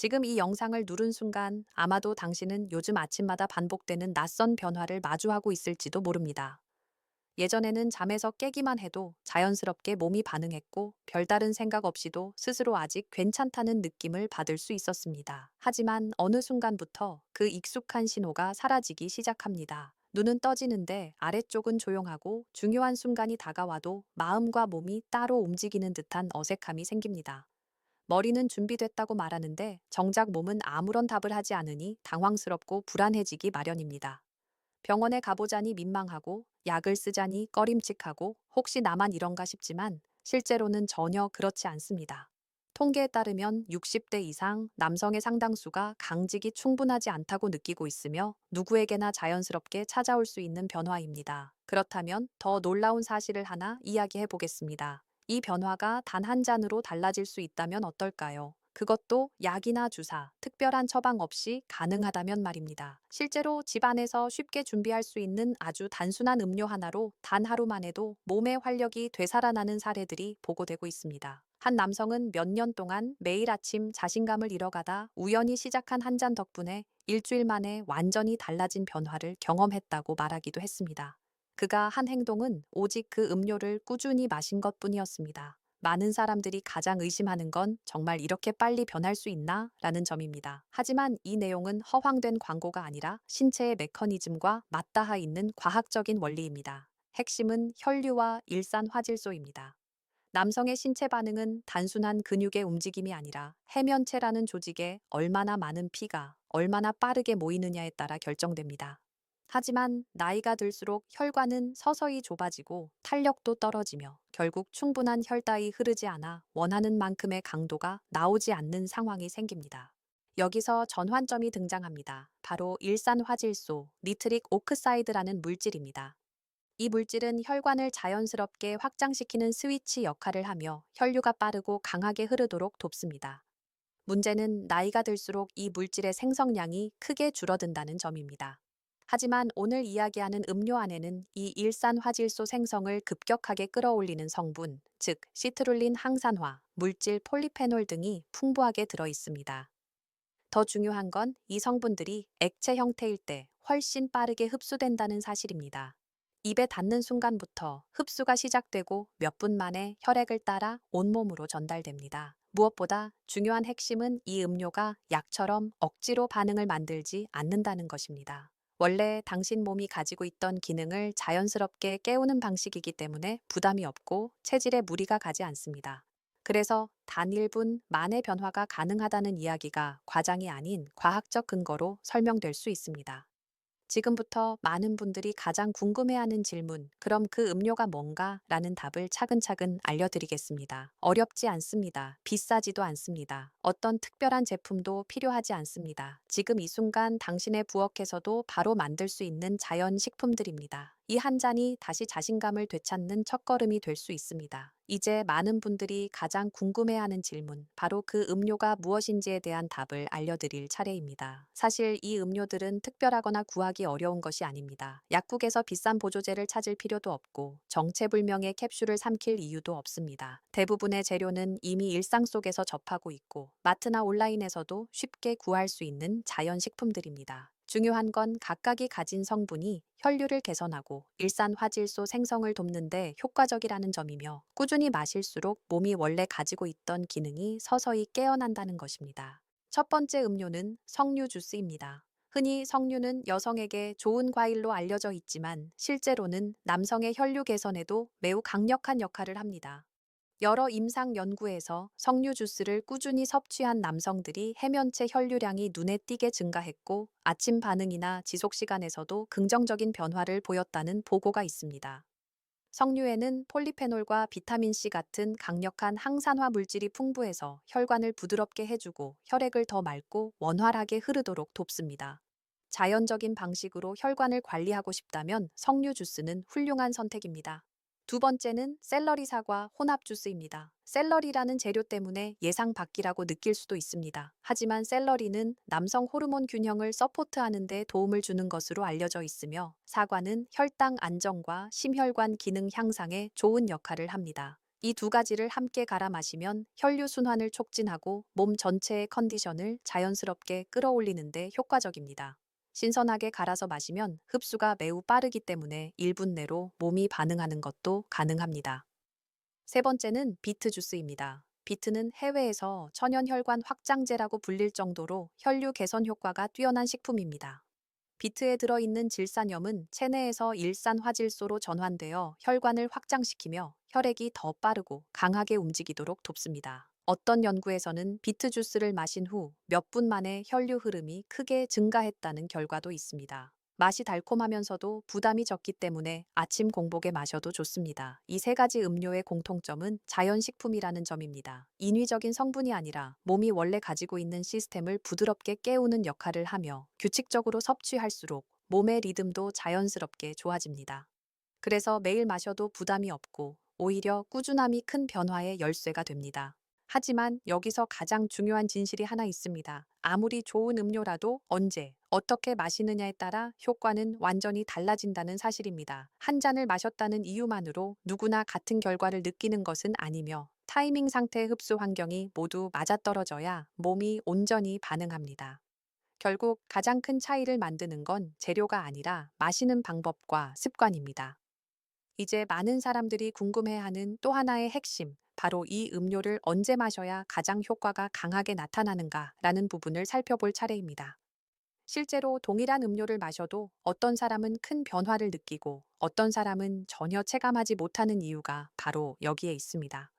지금 이 영상을 누른 순간 아마도 당신은 요즘 아침마다 반복되는 낯선 변화를 마주하고 있을지도 모릅니다. 예전에는 잠에서 깨기만 해도 자연스럽게 몸이 반응했고 별다른 생각 없이도 스스로 아직 괜찮다는 느낌을 받을 수 있었습니다. 하지만 어느 순간부터 그 익숙한 신호가 사라지기 시작합니다. 눈은 떠지는데 아래쪽은 조용하고 중요한 순간이 다가와도 마음과 몸이 따로 움직이는 듯한 어색함이 생깁니다. 머리는 준비됐다고 말하는데 정작 몸은 아무런 답을 하지 않으니 당황스럽고 불안해지기 마련입니다. 병원에 가보자니 민망하고 약을 쓰자니 꺼림칙하고 혹시 나만 이런가 싶지만 실제로는 전혀 그렇지 않습니다. 통계에 따르면 60대 이상 남성의 상당수가 강직이 충분하지 않다고 느끼고 있으며 누구에게나 자연스럽게 찾아올 수 있는 변화입니다. 그렇다면 더 놀라운 사실을 하나 이야기해 보겠습니다. 이 변화가 단 한 잔으로 달라질 수 있다면 어떨까요? 그것도 약이나 주사, 특별한 처방 없이 가능하다면 말입니다. 실제로 집 안에서 쉽게 준비할 수 있는 아주 단순한 음료 하나로 단 하루만 해도 몸의 활력이 되살아나는 사례들이 보고되고 있습니다. 한 남성은 몇 년 동안 매일 아침 자신감을 잃어가다 우연히 시작한 한 잔 덕분에 일주일 만에 완전히 달라진 변화를 경험했다고 말하기도 했습니다. 그가 한 행동은 오직 그 음료를 꾸준히 마신 것 뿐이었습니다. 많은 사람들이 가장 의심하는 건 정말 이렇게 빨리 변할 수 있나? 라는 점입니다. 하지만 이 내용은 허황된 광고가 아니라 신체의 메커니즘과 맞닿아 있는 과학적인 원리입니다. 핵심은 혈류와 일산 화질소입니다. 남성의 신체 반응은 단순한 근육의 움직임이 아니라 해면체라는 조직에 얼마나 많은 피가 얼마나 빠르게 모이느냐에 따라 결정됩니다. 하지만 나이가 들수록 혈관은 서서히 좁아지고 탄력도 떨어지며 결국 충분한 혈당이 흐르지 않아 원하는 만큼의 강도가 나오지 않는 상황이 생깁니다. 여기서 전환점이 등장합니다. 바로 일산화질소, 니트릭 오크사이드라는 물질입니다. 이 물질은 혈관을 자연스럽게 확장시키는 스위치 역할을 하며 혈류가 빠르고 강하게 흐르도록 돕습니다. 문제는 나이가 들수록 이 물질의 생성량이 크게 줄어든다는 점입니다. 하지만 오늘 이야기하는 음료 안에는 이 일산 화질소 생성을 급격하게 끌어올리는 성분, 즉 시트룰린 항산화, 물질 폴리페놀 등이 풍부하게 들어 있습니다. 더 중요한 건 이 성분들이 액체 형태일 때 훨씬 빠르게 흡수된다는 사실입니다. 입에 닿는 순간부터 흡수가 시작되고 몇 분 만에 혈액을 따라 온몸으로 전달됩니다. 무엇보다 중요한 핵심은 이 음료가 약처럼 억지로 반응을 만들지 않는다는 것입니다. 원래 당신 몸이 가지고 있던 기능을 자연스럽게 깨우는 방식이기 때문에 부담이 없고 체질에 무리가 가지 않습니다. 그래서 단 1분 만의 변화가 가능하다는 이야기가 과장이 아닌 과학적 근거로 설명될 수 있습니다. 지금부터 많은 분들이 가장 궁금해하는 질문, 그럼 그 음료가 뭔가? 라는 답을 차근차근 알려드리겠습니다. 어렵지 않습니다. 비싸지도 않습니다. 어떤 특별한 제품도 필요하지 않습니다. 지금 이 순간 당신의 부엌에서도 바로 만들 수 있는 자연 식품들입니다. 이 한 잔이 다시 자신감을 되찾는 첫걸음이 될 수 있습니다. 이제 많은 분들이 가장 궁금해하는 질문, 바로 그 음료가 무엇인지에 대한 답을 알려드릴 차례입니다. 사실 이 음료들은 특별하거나 구하기 어려운 것이 아닙니다. 약국에서 비싼 보조제를 찾을 필요도 없고 정체불명의 캡슐을 삼킬 이유도 없습니다. 대부분의 재료는 이미 일상 속에서 접하고 있고 마트나 온라인에서도 쉽게 구할 수 있는 자연식품들입니다. 중요한 건 각각이 가진 성분이 혈류를 개선하고 일산화질소 생성을 돕는데 효과적이라는 점이며 꾸준히 마실수록 몸이 원래 가지고 있던 기능이 서서히 깨어난다는 것입니다. 첫 번째 음료는 석류 주스입니다. 흔히 석류는 여성에게 좋은 과일로 알려져 있지만 실제로는 남성의 혈류 개선에도 매우 강력한 역할을 합니다. 여러 임상 연구에서 석류 주스를 꾸준히 섭취한 남성들이 해면체 혈류량이 눈에 띄게 증가했고 아침 반응이나 지속 시간에서도 긍정적인 변화를 보였다는 보고가 있습니다. 석류에는 폴리페놀과 비타민C 같은 강력한 항산화 물질이 풍부해서 혈관을 부드럽게 해주고 혈액을 더 맑고 원활하게 흐르도록 돕습니다. 자연적인 방식으로 혈관을 관리하고 싶다면 석류 주스는 훌륭한 선택입니다. 두 번째는 샐러리 사과 혼합 주스입니다. 샐러리라는 재료 때문에 예상 밖이라고 느낄 수도 있습니다. 하지만 샐러리는 남성 호르몬 균형을 서포트하는 데 도움을 주는 것으로 알려져 있으며 사과는 혈당 안정과 심혈관 기능 향상에 좋은 역할을 합니다. 이 두 가지를 함께 갈아 마시면 혈류 순환을 촉진하고 몸 전체의 컨디션을 자연스럽게 끌어올리는 데 효과적입니다. 신선하게 갈아서 마시면 흡수가 매우 빠르기 때문에 1분 내로 몸이 반응하는 것도 가능합니다. 세 번째는 비트 주스입니다. 비트는 해외에서 천연혈관 확장제라고 불릴 정도로 혈류 개선 효과가 뛰어난 식품입니다. 비트에 들어있는 질산염은 체내에서 일산화질소로 전환되어 혈관을 확장시키며 혈액이 더 빠르고 강하게 움직이도록 돕습니다. 어떤 연구에서는 비트 주스를 마신 후 몇 분 만에 혈류 흐름이 크게 증가했다는 결과도 있습니다. 맛이 달콤하면서도 부담이 적기 때문에 아침 공복에 마셔도 좋습니다. 이 세 가지 음료의 공통점은 자연식품이라는 점입니다. 인위적인 성분이 아니라 몸이 원래 가지고 있는 시스템을 부드럽게 깨우는 역할을 하며 규칙적으로 섭취할수록 몸의 리듬도 자연스럽게 좋아집니다. 그래서 매일 마셔도 부담이 없고 오히려 꾸준함이 큰 변화의 열쇠가 됩니다. 하지만 여기서 가장 중요한 진실이 하나 있습니다. 아무리 좋은 음료라도 언제, 어떻게 마시느냐에 따라 효과는 완전히 달라진다는 사실입니다. 한 잔을 마셨다는 이유만으로 누구나 같은 결과를 느끼는 것은 아니며 타이밍 상태 흡수 환경이 모두 맞아떨어져야 몸이 온전히 반응합니다. 결국 가장 큰 차이를 만드는 건 재료가 아니라 마시는 방법과 습관입니다. 이제 많은 사람들이 궁금해하는 또 하나의 핵심, 바로 이 음료를 언제 마셔야 가장 효과가 강하게 나타나는가라는 부분을 살펴볼 차례입니다. 실제로 동일한 음료를 마셔도 어떤 사람은 큰 변화를 느끼고 어떤 사람은 전혀 체감하지 못하는 이유가 바로 여기에 있습니다.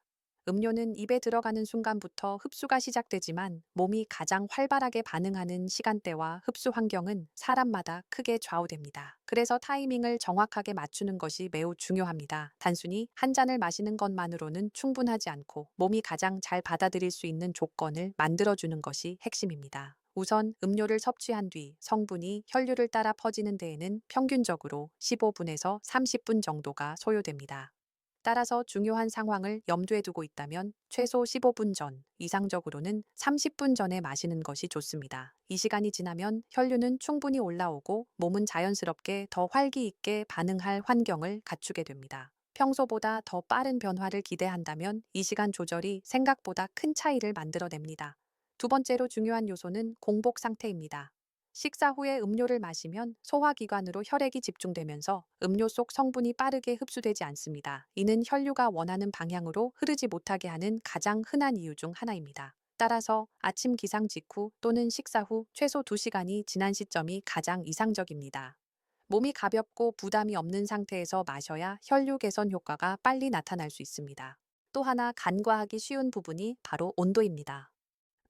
음료는 입에 들어가는 순간부터 흡수가 시작되지만 몸이 가장 활발하게 반응하는 시간대와 흡수 환경은 사람마다 크게 좌우됩니다. 그래서 타이밍을 정확하게 맞추는 것이 매우 중요합니다. 단순히 한 잔을 마시는 것만으로는 충분하지 않고 몸이 가장 잘 받아들일 수 있는 조건을 만들어주는 것이 핵심입니다. 우선 음료를 섭취한 뒤 성분이 혈류를 따라 퍼지는 데에는 평균적으로 15분에서 30분 정도가 소요됩니다. 따라서 중요한 상황을 염두에 두고 있다면 최소 15분 전, 이상적으로는 30분 전에 마시는 것이 좋습니다. 이 시간이 지나면 혈류는 충분히 올라오고 몸은 자연스럽게 더 활기 있게 반응할 환경을 갖추게 됩니다. 평소보다 더 빠른 변화를 기대한다면 이 시간 조절이 생각보다 큰 차이를 만들어냅니다. 두 번째로 중요한 요소는 공복 상태입니다. 식사 후에 음료를 마시면 소화기관으로 혈액이 집중되면서 음료 속 성분이 빠르게 흡수되지 않습니다. 이는 혈류가 원하는 방향으로 흐르지 못하게 하는 가장 흔한 이유 중 하나입니다. 따라서 아침 기상 직후 또는 식사 후 최소 2시간이 지난 시점이 가장 이상적입니다. 몸이 가볍고 부담이 없는 상태에서 마셔야 혈류 개선 효과가 빨리 나타날 수 있습니다. 또 하나 간과하기 쉬운 부분이 바로 온도입니다.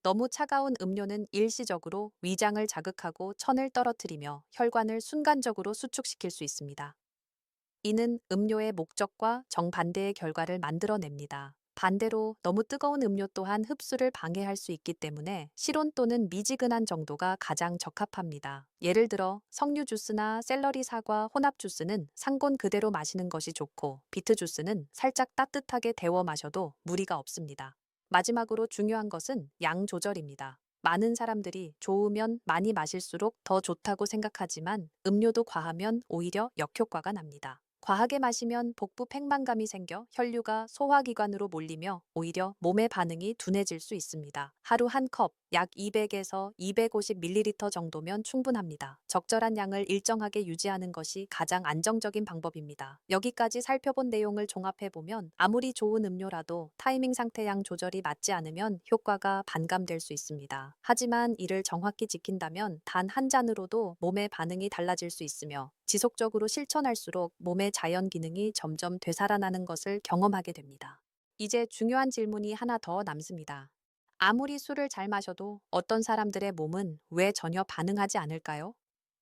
너무 차가운 음료는 일시적으로 위장을 자극하고 천을 떨어뜨리며 혈관을 순간적으로 수축시킬 수 있습니다. 이는 음료의 목적과 정반대의 결과를 만들어냅니다. 반대로 너무 뜨거운 음료 또한 흡수를 방해할 수 있기 때문에 실온 또는 미지근한 정도가 가장 적합합니다. 예를 들어 석류 주스나 샐러리 사과 혼합 주스는 상곤 그대로 마시는 것이 좋고 비트 주스는 살짝 따뜻하게 데워 마셔도 무리가 없습니다. 마지막으로 중요한 것은 양 조절입니다. 많은 사람들이 좋으면 많이 마실수록 더 좋다고 생각하지만 음료도 과하면 오히려 역효과가 납니다. 과하게 마시면 복부 팽만감이 생겨 혈류가 소화기관으로 몰리며 오히려 몸의 반응이 둔해질 수 있습니다. 하루 한 컵, 약 200에서 250ml 정도면 충분합니다. 적절한 양을 일정하게 유지하는 것이 가장 안정적인 방법입니다. 여기까지 살펴본 내용을 종합해보면 아무리 좋은 음료라도 타이밍 상태 양 조절이 맞지 않으면 효과가 반감될 수 있습니다. 하지만 이를 정확히 지킨다면 단 한 잔으로도 몸의 반응이 달라질 수 있으며 지속적으로 실천할수록 몸의 자연 기능이 점점 되살아나는 것을 경험하게 됩니다. 이제 중요한 질문이 하나 더 남습니다. 아무리 술을 잘 마셔도 어떤 사람들의 몸은 왜 전혀 반응하지 않을까요?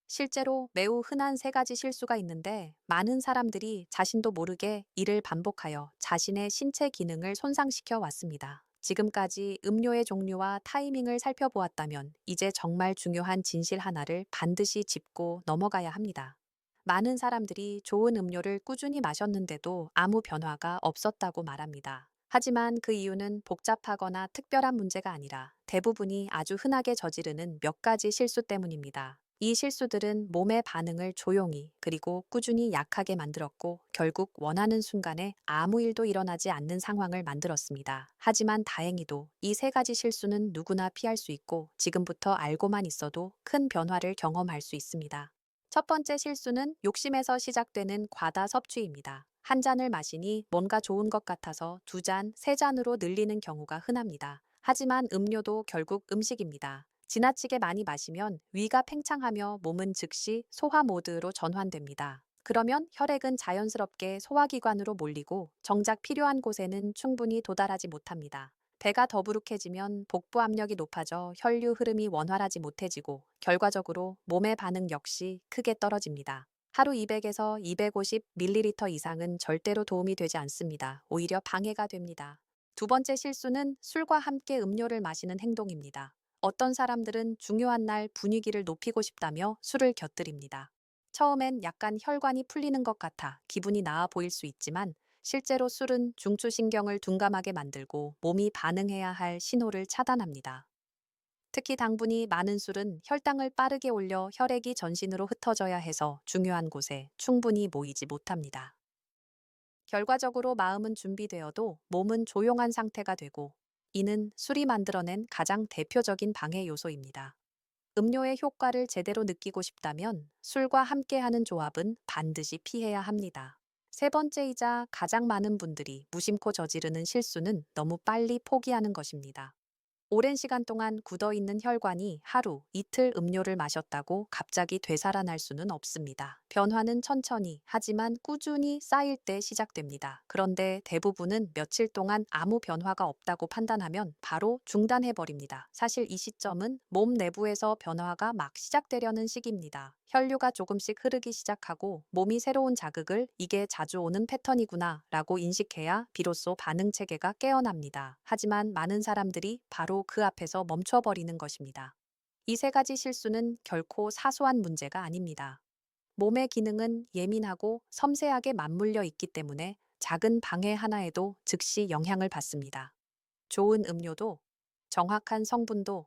실제로 매우 흔한 세 가지 실수가 있는데 많은 사람들이 자신도 모르게 이를 반복하여 자신의 신체 기능을 손상시켜 왔습니다. 지금까지 음료의 종류와 타이밍을 살펴보았다면 이제 정말 중요한 진실 하나를 반드시 짚고 넘어가야 합니다. 많은 사람들이 좋은 음료를 꾸준히 마셨는데도 아무 변화가 없었다고 말합니다. 하지만 그 이유는 복잡하거나 특별한 문제가 아니라 대부분이 아주 흔하게 저지르는 몇 가지 실수 때문입니다. 이 실수들은 몸의 반응을 조용히 그리고 꾸준히 약하게 만들었고 결국 원하는 순간에 아무 일도 일어나지 않는 상황을 만들었습니다. 하지만 다행히도 이 세 가지 실수는 누구나 피할 수 있고 지금부터 알고만 있어도 큰 변화를 경험할 수 있습니다. 첫 번째 실수는 욕심에서 시작되는 과다 섭취입니다. 한 잔을 마시니 뭔가 좋은 것 같아서 두 잔, 세 잔으로 늘리는 경우가 흔합니다. 하지만 음료도 결국 음식입니다. 지나치게 많이 마시면 위가 팽창하며 몸은 즉시 소화 모드로 전환됩니다. 그러면 혈액은 자연스럽게 소화기관으로 몰리고 정작 필요한 곳에는 충분히 도달하지 못합니다. 배가 더부룩해지면 복부 압력이 높아져 혈류 흐름이 원활하지 못해지고 결과적으로 몸의 반응 역시 크게 떨어집니다. 하루 200에서 250ml 이상은 절대로 도움이 되지 않습니다. 오히려 방해가 됩니다. 두 번째 실수는 술과 함께 음료를 마시는 행동입니다. 어떤 사람들은 중요한 날 분위기를 높이고 싶다며 술을 곁들입니다. 처음엔 약간 혈관이 풀리는 것 같아 기분이 나아 보일 수 있지만 실제로 술은 중추신경을 둔감하게 만들고 몸이 반응해야 할 신호를 차단합니다. 특히 당분이 많은 술은 혈당을 빠르게 올려 혈액이 전신으로 흩어져야 해서 중요한 곳에 충분히 모이지 못합니다. 결과적으로 마음은 준비되어도 몸은 조용한 상태가 되고 이는 술이 만들어낸 가장 대표적인 방해 요소입니다. 음료의 효과를 제대로 느끼고 싶다면 술과 함께하는 조합은 반드시 피해야 합니다. 세 번째이자 가장 많은 분들이 무심코 저지르는 실수는 너무 빨리 포기하는 것입니다. 오랜 시간 동안 굳어 있는 혈관이 하루, 이틀 음료를 마셨다고 갑자기 되살아날 수는 없습니다. 변화는 천천히, 하지만 꾸준히 쌓일 때 시작됩니다. 그런데 대부분은 며칠 동안 아무 변화가 없다고 판단하면 바로 중단해버립니다. 사실 이 시점은 몸 내부에서 변화가 막 시작되려는 시기입니다. 혈류가 조금씩 흐르기 시작하고 몸이 새로운 자극을 이게 자주 오는 패턴이구나 라고 인식해야 비로소 반응 체계가 깨어납니다. 하지만 많은 사람들이 바로 그 앞에서 멈춰버리는 것입니다. 이 세 가지 실수는 결코 사소한 문제가 아닙니다. 몸의 기능은 예민하고 섬세하게 맞물려 있기 때문에 작은 방해 하나에도 즉시 영향을 받습니다. 좋은 음료도 정확한 성분도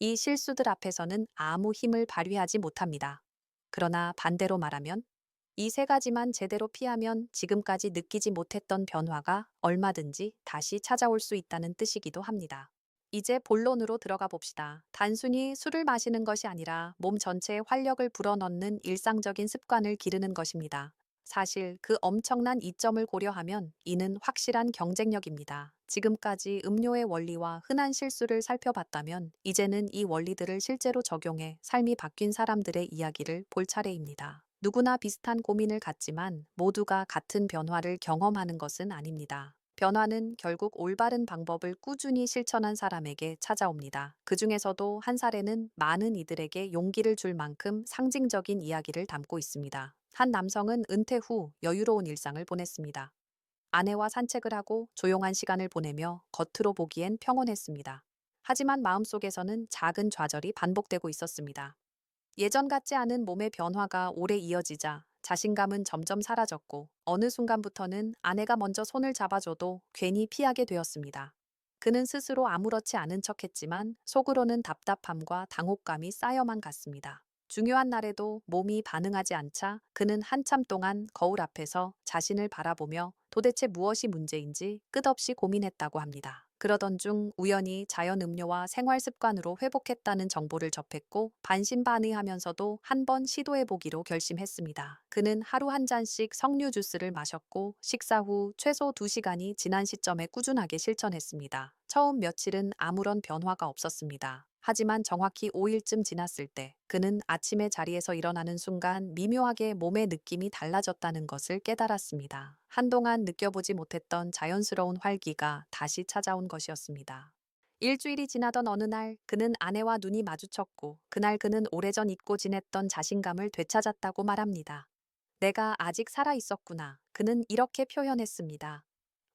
이 실수들 앞에서는 아무 힘을 발휘하지 못합니다. 그러나 반대로 말하면 이 세 가지만 제대로 피하면 지금까지 느끼지 못했던 변화가 얼마든지 다시 찾아올 수 있다는 뜻이기도 합니다. 이제 본론으로 들어가 봅시다. 단순히 술을 마시는 것이 아니라 몸 전체에 활력을 불어넣는 일상적인 습관을 기르는 것입니다. 사실 그 엄청난 이점을 고려하면 이는 확실한 경쟁력입니다. 지금까지 음료의 원리와 흔한 실수를 살펴봤다면 이제는 이 원리들을 실제로 적용해 삶이 바뀐 사람들의 이야기를 볼 차례입니다. 누구나 비슷한 고민을 갖지만 모두가 같은 변화를 경험하는 것은 아닙니다. 변화는 결국 올바른 방법을 꾸준히 실천한 사람에게 찾아옵니다. 그 중에서도 한 사례는 많은 이들에게 용기를 줄 만큼 상징적인 이야기를 담고 있습니다. 한 남성은 은퇴 후 여유로운 일상을 보냈습니다. 아내와 산책을 하고 조용한 시간을 보내며 겉으로 보기엔 평온했습니다. 하지만 마음속에서는 작은 좌절이 반복되고 있었습니다. 예전 같지 않은 몸의 변화가 오래 이어지자 자신감은 점점 사라졌고 어느 순간부터는 아내가 먼저 손을 잡아줘도 괜히 피하게 되었습니다. 그는 스스로 아무렇지 않은 척 했지만 속으로는 답답함과 당혹감이 쌓여만 갔습니다. 중요한 날에도 몸이 반응하지 않자 그는 한참 동안 거울 앞에서 자신을 바라보며 도대체 무엇이 문제인지 끝없이 고민했다고 합니다. 그러던 중 우연히 자연 음료와 생활 습관으로 회복했다는 정보를 접했고 반신반의하면서도 한번 시도해보기로 결심했습니다. 그는 하루 한 잔씩 석류 주스를 마셨고 식사 후 최소 2시간이 지난 시점에 꾸준하게 실천했습니다. 처음 며칠은 아무런 변화가 없었습니다. 하지만 정확히 5일쯤 지났을 때 그는 아침에 자리에서 일어나는 순간 미묘하게 몸의 느낌이 달라졌다는 것을 깨달았습니다. 한동안 느껴보지 못했던 자연스러운 활기가 다시 찾아온 것이었습니다. 일주일이 지나던 어느 날 그는 아내와 눈이 마주쳤고 그날 그는 오래전 잊고 지냈던 자신감을 되찾았다고 말합니다. 내가 아직 살아 있었구나. 그는 이렇게 표현했습니다.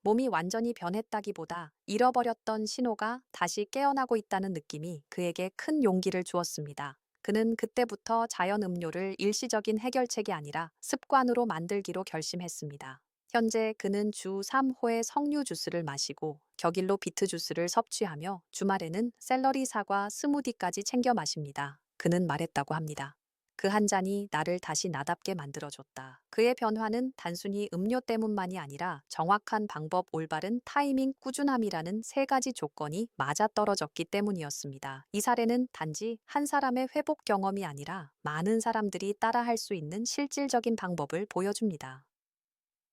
몸이 완전히 변했다기보다 잃어버렸던 신호가 다시 깨어나고 있다는 느낌이 그에게 큰 용기를 주었습니다. 그는 그때부터 자연 음료를 일시적인 해결책이 아니라 습관으로 만들기로 결심했습니다. 현재 그는 주 3호의 석류 주스를 마시고 격일로 비트 주스를 섭취하며 주말에는 샐러리 사과 스무디까지 챙겨 마십니다. 그는 말했다고 합니다. 그 한 잔이 나를 다시 나답게 만들어줬다. 그의 변화는 단순히 음료 때문만이 아니라 정확한 방법, 올바른 타이밍, 꾸준함이라는 세 가지 조건이 맞아떨어졌기 때문이었습니다. 이 사례는 단지 한 사람의 회복 경험이 아니라 많은 사람들이 따라할 수 있는 실질적인 방법을 보여줍니다.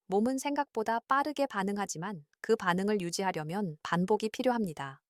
몸은 생각보다 빠르게 반응하지만 그 반응을 유지하려면 반복이 필요합니다.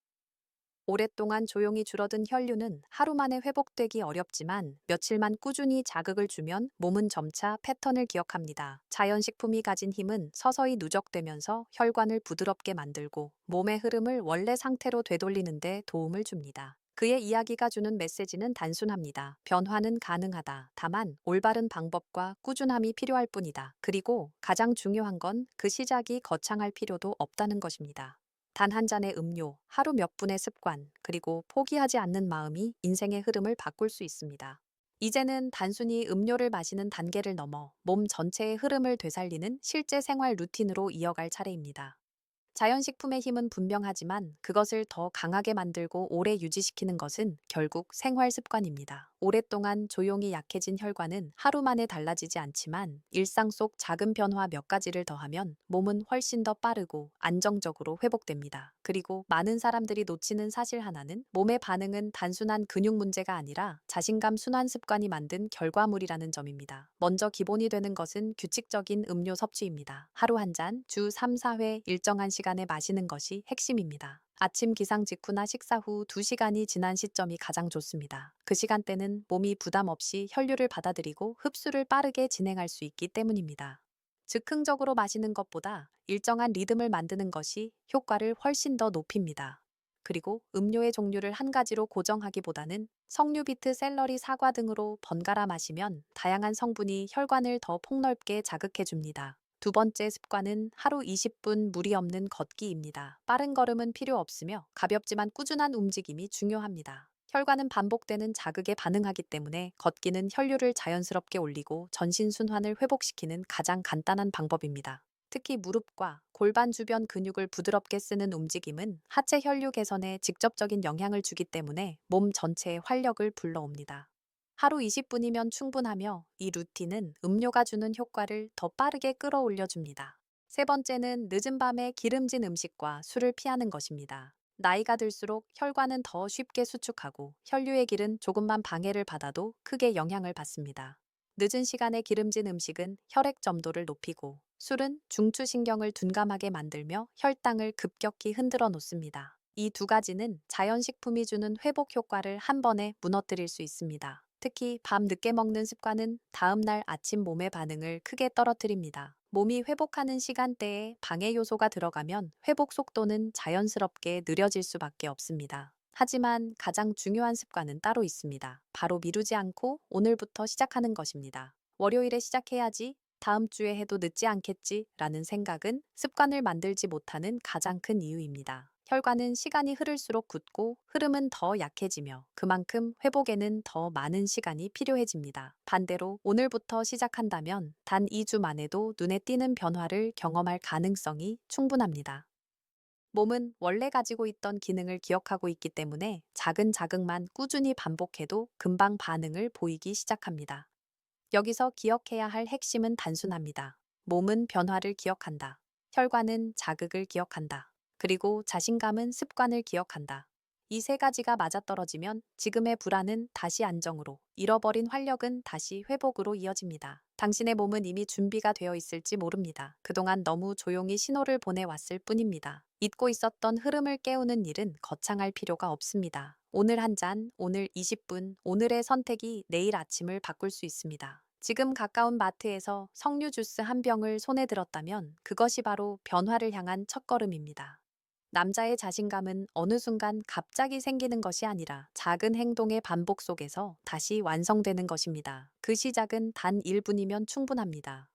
오랫동안 조용히 줄어든 혈류는 하루 만에 회복되기 어렵지만 며칠만 꾸준히 자극을 주면 몸은 점차 패턴을 기억합니다. 자연식품이 가진 힘은 서서히 누적되면서 혈관을 부드럽게 만들고 몸의 흐름을 원래 상태로 되돌리는데 도움을 줍니다. 그의 이야기가 주는 메시지는 단순합니다. 변화는 가능하다. 다만 올바른 방법과 꾸준함이 필요할 뿐이다. 그리고 가장 중요한 건 그 시작이 거창할 필요도 없다는 것입니다. 단 한 잔의 음료, 하루 몇 분의 습관, 그리고 포기하지 않는 마음이 인생의 흐름을 바꿀 수 있습니다. 이제는 단순히 음료를 마시는 단계를 넘어 몸 전체의 흐름을 되살리는 실제 생활 루틴으로 이어갈 차례입니다. 자연식품의 힘은 분명하지만 그것을 더 강하게 만들고 오래 유지시키는 것은 결국 생활 습관입니다. 오랫동안 조용히 약해진 혈관은 하루 만에 달라지지 않지만 일상 속 작은 변화 몇 가지를 더하면 몸은 훨씬 더 빠르고 안정적으로 회복됩니다. 그리고 많은 사람들이 놓치는 사실 하나는 몸의 반응은 단순한 근육 문제가 아니라 자신감 순환 습관이 만든 결과물이라는 점입니다. 먼저 기본이 되는 것은 규칙적인 음료 섭취입니다. 하루 한 잔, 주 3, 4회 일정한 시간에 마시는 것이 핵심입니다. 아침 기상 직후나 식사 후 2시간이 지난 시점이 가장 좋습니다. 그 시간대는 몸이 부담 없이 혈류를 받아들이고 흡수를 빠르게 진행할 수 있기 때문입니다. 즉흥적으로 마시는 것보다 일정한 리듬을 만드는 것이 효과를 훨씬 더 높입니다. 그리고 음료의 종류를 한 가지로 고정하기보다는 석류, 비트, 샐러리, 사과 등으로 번갈아 마시면 다양한 성분이 혈관을 더 폭넓게 자극해 줍니다. 두 번째 습관은 하루 20분 무리 없는 걷기입니다. 빠른 걸음은 필요 없으며 가볍지만 꾸준한 움직임이 중요합니다. 혈관은 반복되는 자극에 반응하기 때문에 걷기는 혈류를 자연스럽게 올리고 전신 순환을 회복시키는 가장 간단한 방법입니다. 특히 무릎과 골반 주변 근육을 부드럽게 쓰는 움직임은 하체 혈류 개선에 직접적인 영향을 주기 때문에 몸 전체의 활력을 불러옵니다. 하루 20분이면 충분하며 이 루틴은 음료가 주는 효과를 더 빠르게 끌어올려 줍니다. 세 번째는 늦은 밤에 기름진 음식과 술을 피하는 것입니다. 나이가 들수록 혈관은 더 쉽게 수축하고 혈류의 길은 조금만 방해를 받아도 크게 영향을 받습니다. 늦은 시간에 기름진 음식은 혈액 점도를 높이고 술은 중추신경을 둔감하게 만들며 혈당을 급격히 흔들어 놓습니다. 이 두 가지는 자연식품이 주는 회복 효과를 한 번에 무너뜨릴 수 있습니다. 특히 밤 늦게 먹는 습관은 다음날 아침 몸의 반응을 크게 떨어뜨립니다. 몸이 회복하는 시간대에 방해 요소가 들어가면 회복 속도는 자연스럽게 느려질 수밖에 없습니다. 하지만 가장 중요한 습관은 따로 있습니다. 바로 미루지 않고 오늘부터 시작하는 것입니다. 월요일에 시작해야지, 다음 주에 해도 늦지 않겠지 라는 생각은 습관을 만들지 못하는 가장 큰 이유입니다. 혈관은 시간이 흐를수록 굳고 흐름은 더 약해지며 그만큼 회복에는 더 많은 시간이 필요해집니다. 반대로 오늘부터 시작한다면 단 2주 만에도 눈에 띄는 변화를 경험할 가능성이 충분합니다. 몸은 원래 가지고 있던 기능을 기억하고 있기 때문에 작은 자극만 꾸준히 반복해도 금방 반응을 보이기 시작합니다. 여기서 기억해야 할 핵심은 단순합니다. 몸은 변화를 기억한다. 혈관은 자극을 기억한다. 그리고 자신감은 습관을 기억한다. 이 세 가지가 맞아떨어지면 지금의 불안은 다시 안정으로, 잃어버린 활력은 다시 회복으로 이어집니다. 당신의 몸은 이미 준비가 되어 있을지 모릅니다. 그동안 너무 조용히 신호를 보내왔을 뿐입니다. 잊고 있었던 흐름을 깨우는 일은 거창할 필요가 없습니다. 오늘 한 잔, 오늘 20분, 오늘의 선택이 내일 아침을 바꿀 수 있습니다. 지금 가까운 마트에서 석류 주스 한 병을 손에 들었다면 그것이 바로 변화를 향한 첫걸음입니다. 남자의 자신감은 어느 순간 갑자기 생기는 것이 아니라 작은 행동의 반복 속에서 다시 완성되는 것입니다. 그 시작은 단 1분이면 충분합니다.